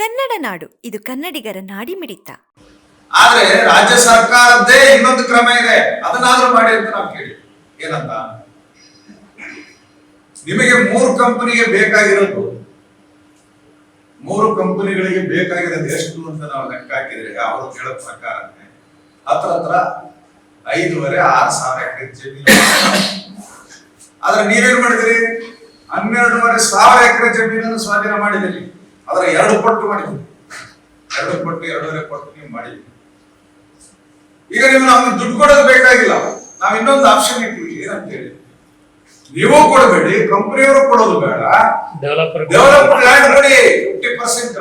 ಕನ್ನಡ ನಾಡು, ಇದು ಕನ್ನಡಿಗರ ನಾಡಿ ಮಿಡಿತ ಆದ್ರೆ ರಾಜ್ಯ ಸರ್ಕಾರದ್ದೇ ಇನ್ನೊಂದು ಕ್ರಮ ಇದೆ. ಅದನ್ನಾದ್ರೂ ಮಾಡಿ ಅಂತ ನಾವು ಕೇಳಿ. ಏನಂತ? ನಿಮಗೆ ಮೂರು ಕಂಪನಿಗೆ ಬೇಕಾಗಿರೋದು. ಮೂರು ಕಂಪನಿಗಳಿಗೆ ಬೇಕಾಗಿರೋದು ಎಷ್ಟು ಅಂತ ನಾವು ಲೆಕ್ಕ ಹಾಕಿದ್ರೆ, ಅವರು ಹೇಳೋ ಪ್ರಕಾರ ಹತ್ರ ಹತ್ರ ಐದೂವರೆ, ಆರು ಸಾವಿರ ಎಕರೆ ಜಮೀನು ಆದ್ರೆ ನೀವೇನ್ ಮಾಡಿದ್ರಿ? ಹನ್ನೆರಡೂವರೆ ಸಾವಿರ ಎಕರೆ ಜಮೀನನ್ನು ಸ್ವಾಧೀನ ಮಾಡಿದಿರಿ. ಅದರ ಎರಡು ಪಟ್ಟು ಮಾಡಿ ಎರಡು ಪಟ್ಟು ಎರಡೂವರೆ ಪಟ್ಟು ನೀವು ಮಾಡಿ ಈಗ ನೀವು ನಮ್ಗೆ ದುಡ್ಡು ಕೊಡೋದು ಬೇಕಾಗಿಲ್ಲ. ನಾವ್ ಇನ್ನೊಂದು ಆಪ್ಷನ್ ಇಟ್ಟಿವಿ ಏನಂತ ಹೇಳಿ ನೀವು ಕೊಡಬೇಡಿ ಕಂಪನಿಯವರು ಕೊಡೋದು ಬೇಡ. ಡೆವಲಪರ್ ಡೆವಲಪ್ ಲ್ಯಾಂಡ್ ಕೊಡಿ ಫಿಫ್ಟಿ ಪರ್ಸೆಂಟ್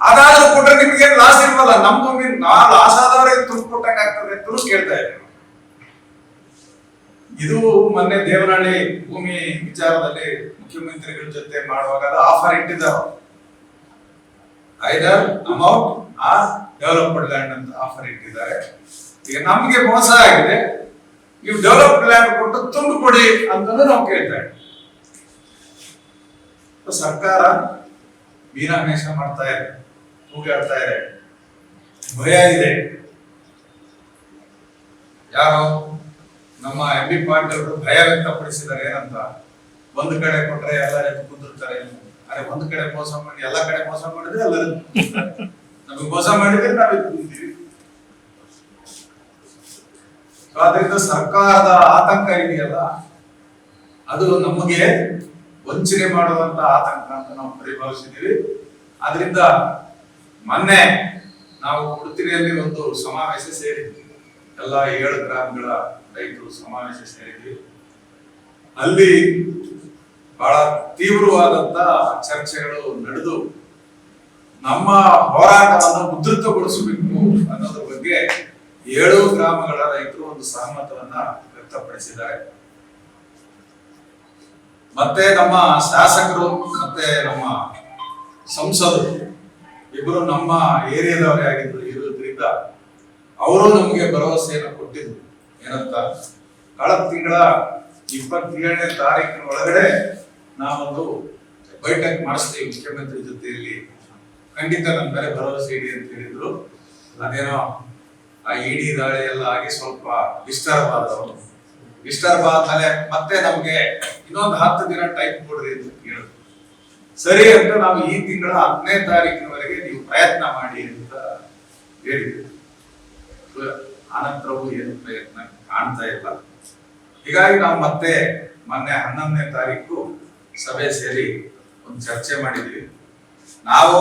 ಅದಾದ್ರೂ ಕೊಟ್ರೆ ನಿಮ್ಗೆ ಲಾಸ್ ಇಲ್ವಲ್ಲ? ನಮ್ಮ ನಾ ಲಾಸ್ ಆದವರೇ ದುಡ್ಡು ಕೊಟ್ಟಂಗ ಆಗ್ತದೆ ಅಂತ ಕೇಳ್ತಾ ಇದ್ದಾರೆ ಇದು ಮೊನ್ನೆ ದೇವನಹಳ್ಳಿ ಭೂಮಿ ವಿಚಾರದಲ್ಲಿ ಮುಖ್ಯಮಂತ್ರಿಗಳ ಜೊತೆ ಮಾಡುವಾಗ ಆಫರ್ ಇಟ್ಟಿದ್ದಾರೆ ಐದರ್ ಅಮೌಂಟ್ ಆ ಡೆವಲಪ್ಡ್ ಲ್ಯಾಂಡ್ ಅಂತ ಆಫರ್ ಇಟ್ಟಿದ್ದಾರೆ. ಈಗ ನಮ್ಗೆ ಮೋಸ ಆಗಿದೆ. ನೀವು ಡೆವಲಪ್ಡ್ ಲ್ಯಾಂಡ್ ಕೊಟ್ಟು ತುಂಡು ಕೊಡಿ ಅಂತಂದು ನಾವು ಕೇಳ್ತಾ ಸರ್ಕಾರ ಮೀನಾಮೇಷ ಮಾಡ್ತಾ ಇದೆ. ಕೂಗಾಡ್ತಾ ಇದೆ. ಭಯ ಇದೆ. ಯಾರು? ನಮ್ಮ ಎಂ ಬಿ ಪಾಟೀಲ್ ಅವರು ಭಯ ವ್ಯಕ್ತಪಡಿಸಿದ್ದಾರೆ ಏನಂತ ಒಂದು ಕಡೆ ಕೊಟ್ರೆ ಎಲ್ಲರೂ ಕುಂದಿರ್ತಾರೆ. ಅರೆ, ಒಂದು ಕಡೆ ಮೋಸ ಮಾಡಿ, ಎಲ್ಲ ಕಡೆ ಮೋಸ ಮಾಡಿದ್ರೆ ಎಲ್ಲರೂ ನಮಗೆ ಮೋಸ ಮಾಡಿದ್ರೆ ನಾವು ಕುಂತೀವಿ ಆದ್ರಿಂದ ಸರ್ಕಾರದ ಆತಂಕ ಇದೆಯಲ್ಲ, ಅದು ನಮಗೆ ವಂಚನೆ ಮಾಡುವಂತ ಆತಂಕ ಅಂತ ನಾವು ಪರಿಭಾವಿಸಿದ್ದೀವಿ. ಆದ್ರಿಂದ ಮೊನ್ನೆ ನಾವು ಉಡುಪಿಯಲ್ಲಿ ಒಂದು ಸಮಾವೇಶ ಸೇರಿದ್ವಿ. ಎಲ್ಲ ಏಳು ಗ್ರಾಮಗಳ ರೈತರು ಸಮಾವೇಶ ಸೇರಿದ್ವಿ. ಅಲ್ಲಿ ಬಹಳ ತೀವ್ರವಾದಂತ ಚರ್ಚೆಗಳು ನಡೆದು ನಮ್ಮ ಹೋರಾಟವನ್ನು ಉದ್ಧತಗೊಳಿಸಬೇಕು ಅನ್ನೋದ್ರ ಬಗ್ಗೆ ಏಳು ಗ್ರಾಮಗಳ ರೈತರು ಒಂದು ಸಹಮತವನ್ನ ವ್ಯಕ್ತಪಡಿಸಿದ್ದಾರೆ. ಮತ್ತೆ ನಮ್ಮ ಶಾಸಕರು, ಮತ್ತೆ ನಮ್ಮ ಸಂಸದರು ಇಬ್ಬರು ನಮ್ಮ ಏರಿಯಾದವರೇ ಆಗಿದ್ರು. ಇರೋದ್ರಿಂದ ಅವರು ನಮಗೆ ಭರವಸೆಯನ್ನು ಕೊಟ್ಟಿದ್ರು. ಏನಂತ? ಕಳೆದ ತಿಂಗಳ ಇಪ್ಪತ್ತೇಳನೇ ತಾರೀಕಿನ ಒಳಗಡೆ ನಾವೊಂದು ಬೈಠಕ್ ಮಾಡಿಸ್ತೀವಿ ಮುಖ್ಯಮಂತ್ರಿ ಜೊತೆಯಲ್ಲಿ. ಖಂಡಿತ ನಮ್ಮ ಮೇಲೆ ಭರವಸೆ ಇಡಿ ಅಂತ ಹೇಳಿದ್ರು. ಅದೇನೋ ಆ ಇಡಿ ದಾಳಿ ಎಲ್ಲ ಆಗಿ ಸ್ವಲ್ಪ ಡಿಸ್ಟರ್ಬ್ ಆದವು ಡಿಸ್ಟರ್ಬ್ ಆದ್ಮೇಲೆ ಮತ್ತೆ ನಮ್ಗೆ ಇನ್ನೊಂದು ಹತ್ತು ದಿನ ಟೈಮ್ ಕೊಡ್ರಿ ಅಂತ ಕೇಳಿದ್ರು. ಸರಿ ಅಂತ ನಾವು ಈ ತಿಂಗಳ ಹತ್ತನೇ ತಾರೀಕಿನವರೆಗೆ ನೀವು ಪ್ರಯತ್ನ ಮಾಡಿ ಅಂತ ಹೇಳಿದ್ವಿ ಆನಂತರವೂ ಏನು ಪ್ರಯತ್ನ ಕಾಣ್ತಾ ಇಲ್ಲ ಹೀಗಾಗಿ ನಾವು ಮತ್ತೆ ಮೊನ್ನೆ ಹನ್ನೊಂದನೇ ತಾರೀಕು ಸಭೆ ಸೇರಿ ಒಂದು ಚರ್ಚೆ ಮಾಡಿದ್ವಿ ನಾವು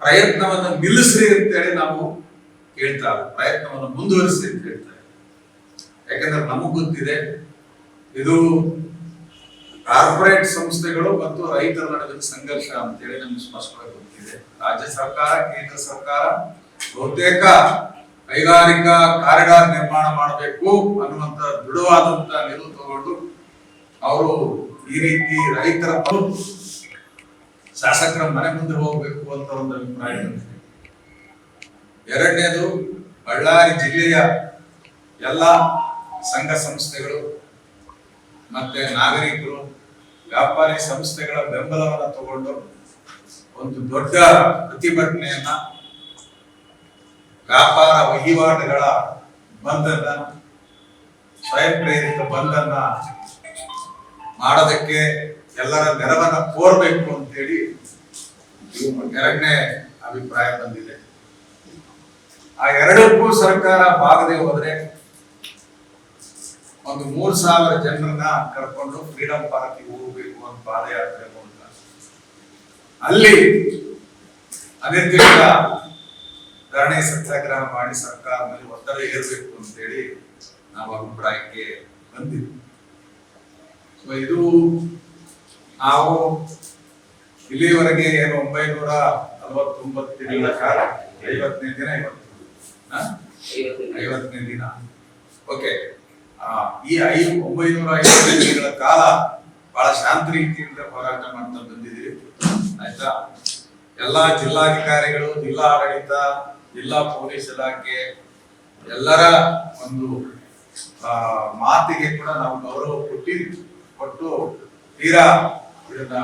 ಪ್ರಯತ್ನವನ್ನು ನಿಲ್ಲಿಸ್ರಿ ಅಂತೇಳಿ ನಾವು ಕೇಳ್ತಾ. ಪ್ರಯತ್ನವನ್ನು ಮುಂದುವರಿಸಿ ಅಂತ ಹೇಳ್ತಾ. ಯಾಕಂದ್ರೆ ನಮಗ್ ಗೊತ್ತಿದೆ, ಇದು ಕಾರ್ಪೊರೇಟ್ ಸಂಸ್ಥೆಗಳು ಮತ್ತು ರೈತರ ನಡುವಿನ ಸಂಘರ್ಷ ಅಂತೇಳಿ ನಮ್ಗೆ ಸ್ಪಷ್ಟವಾಗಿ ಗೊತ್ತಿದೆ ರಾಜ್ಯ ಸರ್ಕಾರ, ಕೇಂದ್ರ ಸರ್ಕಾರ ಬಹುತೇಕ ಕೈಗಾರಿಕಾ ಕಾರಿಡಾರ್ ನಿರ್ಮಾಣ ಮಾಡಬೇಕು ಅನ್ನುವಂತ ದೃಢವಾದಂತ ನಿಲುವು ತಗೊಂಡು ಅವರು ಈ ರೀತಿ ರೈತರ ಶಾಸಕರ ಮನೆ ಮುಂದೆ ಹೋಗಬೇಕು ಅಂತ ಒಂದು ಅಭಿಪ್ರಾಯ ಎರಡನೇದು, ಬಳ್ಳಾರಿ ಜಿಲ್ಲೆಯ ಎಲ್ಲ ಸಂಘ ಸಂಸ್ಥೆಗಳು ಮತ್ತೆ ನಾಗರಿಕರು, ವ್ಯಾಪಾರಿ ಸಂಸ್ಥೆಗಳ ಬೆಂಬಲವನ್ನು ತಗೊಂಡು ಒಂದು ದೊಡ್ಡ ಪ್ರತಿಭಟನೆಯನ್ನ ವ್ಯಾಪಾರ ವಹಿವಾಟುಗಳ ಬಂಧನ ಸ್ವಯಂ ಪ್ರೇರಿತ ಬಂಧನ ಮಾಡೋದಕ್ಕೆ ಎಲ್ಲರ ನೆರವನ್ನ ಕೋರ್ಬೇಕು ಅಂತೇಳಿ ಎರಡನೇ ಅಭಿಪ್ರಾಯ ಬಂದಿದೆ. ಆ ಎರಡಕ್ಕೂ ಸರ್ಕಾರ ಬಾಗದೆ ಹೋದ್ರೆ ಒಂದು ಮೂರ್ ಸಾವಿರ ಜನರನ್ನ ಕರ್ಕೊಂಡು ಫ್ರೀಡಂ ಪಾರ್ಕಿಗೆ ಹೋಗ್ಬೇಕು ಅಂತ ಪಾದಯಾತ್ರೆ ಮೂಲಕ. ಅಲ್ಲಿ ಅನಿರ್ದಿಷ್ಟ ಧರಣಿ ಸತ್ಯಾಗ್ರಹ ಮಾಡಿ ಸರ್ಕಾರ ಮೇಲೆ ಒತ್ತಡ ಏರ್ಬೇಕು ಅಂತೇಳಿ ನಾವು ಅಭಿಪ್ರಾಯಕ್ಕೆ ಬಂದಿದ್ವಿ. ಸೊ ಇದು ನಾವು ಇಲ್ಲಿವರೆಗೆ ಏನು ಒಂಬೈನೂರ ನಲವತ್ತೊಂಬತ್ತು ದಿನಗಳ ಕಾಲ, ಐವತ್ತನೇ ದಿನ ಇವತ್ತು? ಐವತ್ತನೇ ದಿನ. ಓಕೆ ಈ ಐ, ಒಂಬೈನೂರ ಐವತ್ತನೇ ದಿನಗಳ ಕಾಲ ಬಹಳ ಶಾಂತ ರೀತಿಯಿಂದ ಹೋರಾಟ ಮಾಡ್ತಾ ಬಂದಿದ್ದೀವಿ. ಆಯ್ತಾ? ಎಲ್ಲಾ ಜಿಲ್ಲಾಧಿಕಾರಿಗಳು ಜಿಲ್ಲಾ ಆಡಳಿತ ಜಿಲ್ಲಾ ಪೊಲೀಸ್ ಇಲಾಖೆ ಎಲ್ಲರ ಒಂದು ಮಾತಿಗೆ ಕೂಡ ನಾವು ಗೌರವ ಕೊಟ್ಟಿದ್ವಿ ಕೊಟ್ಟು ತೀರಾ ಇದನ್ನ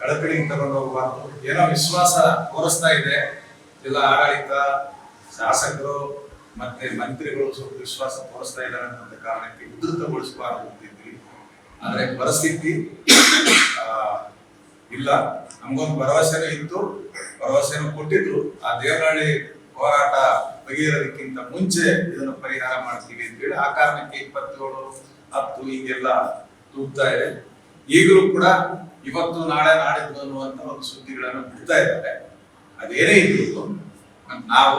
ಕಳಕಳಿಗೆ ತಗೊಂಡು ಹೋಗಬಾರ್ದು. ಏನೋ ವಿಶ್ವಾಸ ತೋರಿಸ್ತಾ ಇದೆ. ಜಿಲ್ಲಾ ಆಡಳಿತ, ಶಾಸಕರು ಮತ್ತೆ ಮಂತ್ರಿಗಳು ಸ್ವಲ್ಪ ವಿಶ್ವಾಸ ತೋರಿಸ್ತಾ ಇದ್ದಾರೆ ಅಂತ ಕಾರಣಕ್ಕೆ ಉದ್ಧತಗೊಳಿಸಬಾರ್ದು ಅಂತಿದ್ವಿ ಆದ್ರೆ ಪರಿಸ್ಥಿತಿ ಇಲ್ಲ, ನಮ್ಗೊಂದು ಭರವಸೆನೂ ಇತ್ತು, ಭರವಸೆನೂ ಕೊಟ್ಟಿದ್ರು. ಆ ದೇವನಹಳ್ಳಿ ಹೋರಾಟ ಬಗೆಹರೋದಕ್ಕಿಂತ ಮುಂಚೆ ಇದನ್ನು ಪರಿಹಾರ ಮಾಡ್ತೀವಿ ಅಂತ ಹೇಳಿ, ಆ ಕಾರಣಕ್ಕೆ ಇಪ್ಪತ್ತೇಳು, ಹತ್ತು ಹೀಗೆಲ್ಲ ತೂಗ್ತಾ ಇದೆ. ಈಗಲೂ ಕೂಡ ಇವತ್ತು ನಾಳೆ ನಾಡಿದ್ದು ಅನ್ನುವಂತ ಒಂದು ಸುದ್ದಿಗಳನ್ನು ಬಿಡ್ತಾ ಇದ್ದಾರೆ. ಅದೇನೇ ಇದ್ರು ನಾವು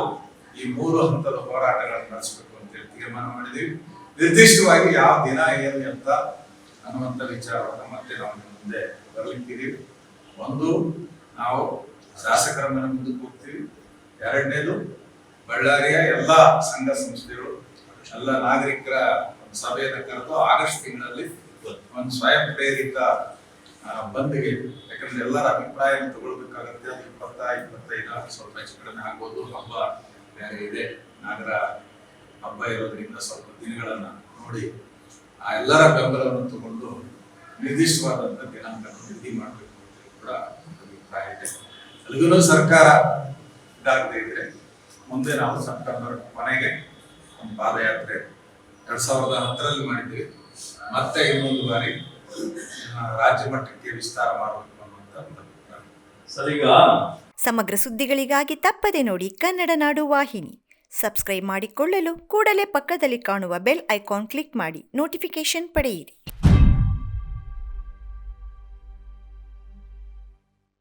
ಈ ಮೂರು ಹಂತದ ಹೋರಾಟಗಳನ್ನು ನಡೆಸಬೇಕು ಅಂತೇಳಿ ತೀರ್ಮಾನ ಮಾಡಿದೀವಿ ನಿರ್ದಿಷ್ಟವಾಗಿ ಯಾವ ದಿನ, ಏನು ಅಂತ ಅನ್ನುವಂಥ ವಿಚಾರವನ್ನು ಮತ್ತೆ ನಾವು ಮುಂದೆ ಬರಲಿಕ್ಕಿದೀವಿ ಒಂದು, ನಾವು ಶಾಸಕರ ಮನೆ ಮುಂದಕ್ಕೆ ಹೋಗ್ತೀವಿ. ಎರಡನೇದು, ಬಳ್ಳಾರಿಯ ಎಲ್ಲ ಸಂಘ ಸಂಸ್ಥೆಗಳು, ಎಲ್ಲ ನಾಗರಿಕರ ಸಭೆಯನ್ನು ಕರೆದು ಆಗಸ್ಟ್ ತಿಂಗಳಲ್ಲಿ ಒಂದು ಸ್ವಯಂ ಪ್ರೇರಿತ ಬಂದಿಗೆ, ಯಾಕಂದ್ರೆ ಎಲ್ಲರ ಅಭಿಪ್ರಾಯವನ್ನು ತಗೊಳ್ಬೇಕಾಗತ್ತೆ. ಅದು ಇಪ್ಪತ್ತ, ಇಪ್ಪತ್ತೈದು ಸ್ವಲ್ಪ ಹೆಚ್ಚು ಕಡಿಮೆ ಆಗ್ಬೋದು. ಹಬ್ಬ ಬೇರೆ ಇದೆ. ನಾಗರ ಹಬ್ಬ ಇರೋದ್ರಿಂದ ಸ್ವಲ್ಪ ದಿನಗಳನ್ನ ನೋಡಿ ಆ ಎಲ್ಲರ ಬೆಂಬಲವನ್ನು ತಗೊಂಡು ನಿರ್ದಿಷ್ಟವಾದಂತ ದಿನಾಂಕ ನಿಧಿ ಮಾಡಬೇಕು. ಕೂಡ ಅಭಿಪ್ರಾಯ ಇದೆ ಅಲ್ಲಿಗೂ ಸರ್ಕಾರ ಇದಾಗದೇ ಇದ್ರೆ ಮುಂದೆ ನಾವು ಸೆಪ್ಟೆಂಬರ್ ಕೊನೆಗೆ ಒಂದು ಪಾದಯಾತ್ರೆ ಎರಡ್ ಸಾವಿರದ ಹತ್ತರಲ್ಲಿ ಮಾಡಿದ್ವಿ. ಮತ್ತೆ ಇನ್ನೊಂದು ಬಾರಿ ರಾಜ್ಯ ಮಟ್ಟಕ್ಕೆ ವಿಸ್ತಾರ ಮಾಡಬೇಕು ಅನ್ನುವಂತ ಒಂದು ಸರ್ ಈಗ ಸಮಗ್ರ ಸುದ್ದಿಗಳಿಗಾಗಿ ತಪ್ಪದೆ ನೋಡಿ ಕನ್ನಡ ನಾಡು ವಾಹಿನಿ. ಸಬ್ಸ್ಕ್ರೈಬ್ ಮಾಡಿಕೊಳ್ಳಲು ಕೂಡಲೇ ಪಕ್ಕದಲ್ಲಿ ಕಾಣುವ ಬೆಲ್ ಐಕಾನ್ ಕ್ಲಿಕ್ ಮಾಡಿ ನೋಟಿಫಿಕೇಶನ್ ಪಡೆಯಿರಿ.